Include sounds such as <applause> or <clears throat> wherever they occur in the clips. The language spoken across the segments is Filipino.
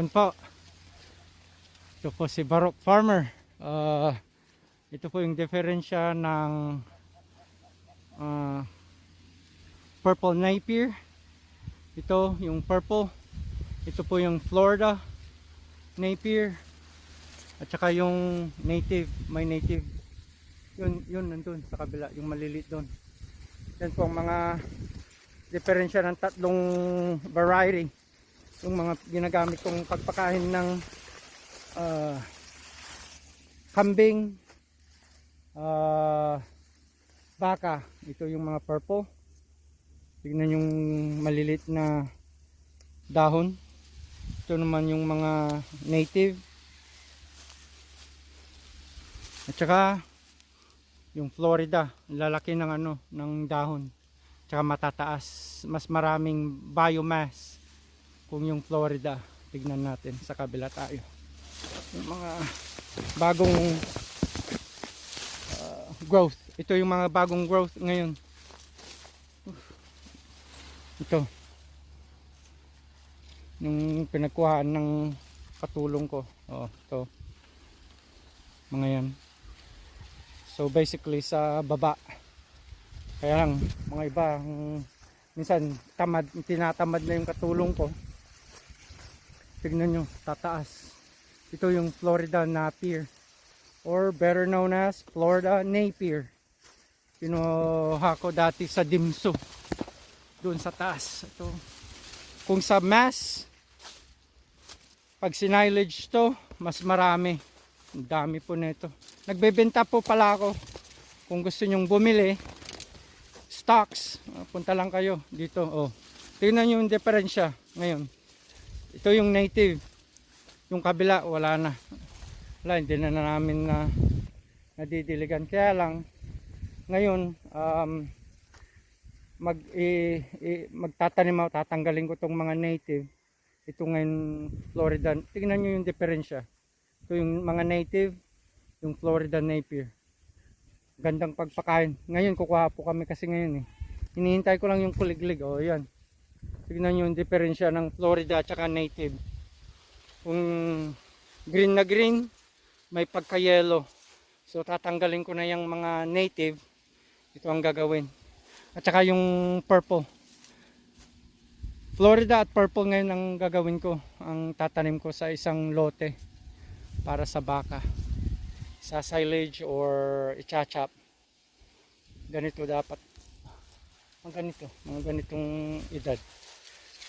Yun po. Ito po si Barok Farmer. Ah, ito po yung diferensya ng ah, purple napier. Ito yung purple. Ito po yung Florida napier. At saka yung native, may native. Yun, yun nandun sa kabila, yung malilit doon. Yan po ang mga diferensya ng tatlong variety yung mga ginagamit kong pagpakain ng ah, kambing ah, baka. Ito yung mga purple. Tignan yung malilit na dahon. Ito naman yung mga native. At saka yung Florida. Lalaki ng ano ng dahon. Tsaka matataas. Mas maraming biomass kung yung Florida tignan natin sa kabila tayo. Yung mga bagong uh, growth. Ito yung mga bagong growth ngayon. Ito. Yung pinagkuhaan ng katulong ko. Oh, ito. Mga yan. So basically sa baba. Kaya lang mga iba minsan tamad tinatamad na yung katulong ko tignan nyo tataas. Ito yung Florida Napier. Or better known as Florida Napier. Kinuha ko dati sa Dimso. Doon sa taas. Ito. Kung sa mass pag sinilage to mas marami. Ang dami po nito. Nagbebenta po pala ako. Kung gusto nyong bumili stocks uh, punta lang kayo dito. Oh. Tingnan nyo yung diferensya ngayon ito yung native. Yung kabila wala na. Wala hindi na, na namin na nadidiligan. Kaya lang ngayon um, mag i, i, magtatanim ako tatanggalin ko tong mga native. Ito ngayon Florida. Tingnan nyo yung diferensya. Ito yung mga native yung Florida Napier. Gandang pagpakain. Ngayon kukuha po kami kasi ngayon eh. Hinihintay ko lang yung kuliglig. Oh yan tignan nyo yung diferensya ng Florida at saka native. Kung green na green may pagka yellow so tatanggalin ko na yung mga native. Ito ang gagawin. At saka yung purple. Florida at purple ngayon ang gagawin ko. Ang tatanim ko sa isang lote para sa baka. Sa silage or ichachap. Ganito dapat. Mga ganito. Mga ganitong edad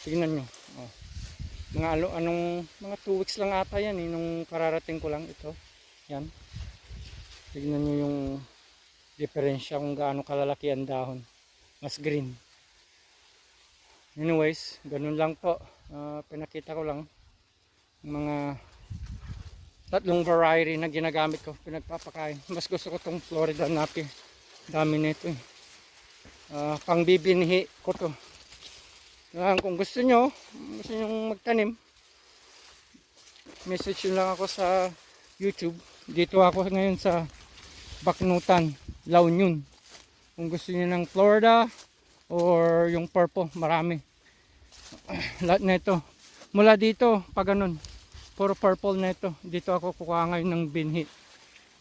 tingnan nyo. Oh. mga alo, anong mga 2 weeks lang ata yan eh, nung kararating ko lang ito. Yan. Tingnan nyo yung diferensya kung gaano kalalaki ang dahon. Mas green. Anyways ganun lang po. Ah, pinakita ko lang mga tatlong variety na ginagamit ko pinagpapakain. Mas gusto ko tong Florida napi dami nito eh. Ah, pang bibinhi ko to Yan, kung gusto nyo gusto nyo magtanim message nyo lang ako sa youtube. Dito ako ngayon sa Baknutan La Union. Kung gusto nyo ng Florida or yung purple marami. <clears throat> Lahat na ito. Mula dito pag ganun puro purple na ito. Dito ako kukuha ngayon ng binhi.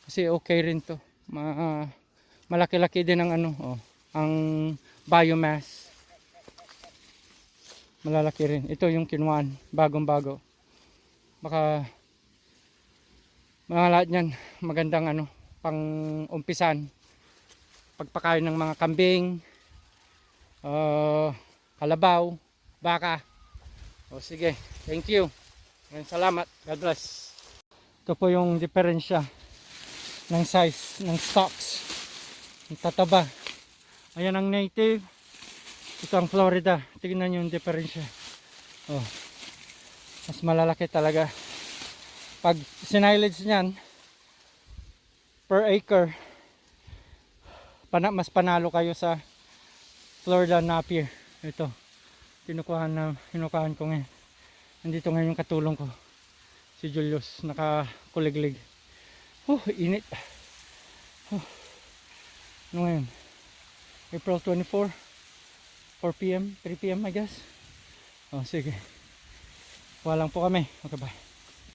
Kasi okay rin to. Ma malaki-laki din ang ano oh, ang biomass malalaki rin. Ito yung kinuan bagong bago. Baka mga lahat yan magandang ano pang umpisan. Pagpakain ng mga kambing uh, kalabaw baka. O sige. Thank you. Maraming salamat. God bless. Ito po yung diferensya ng size ng stocks. Ang tataba. Ayan ang native ito ang Florida. Tignan nyo yung diferensya. Oh. Mas malalaki talaga. Pag sinilage nyan per acre pana, mas panalo kayo sa Florida Napier ito. Kinukuhan na kinukuhan ko ngayon. Nandito ngayon yung katulong ko. Si Julius nakakuliglig. Oh init. Oh. ano ngayon? April 24 4pm 3pm I guess oh sige Walang po kami. Okay, bye.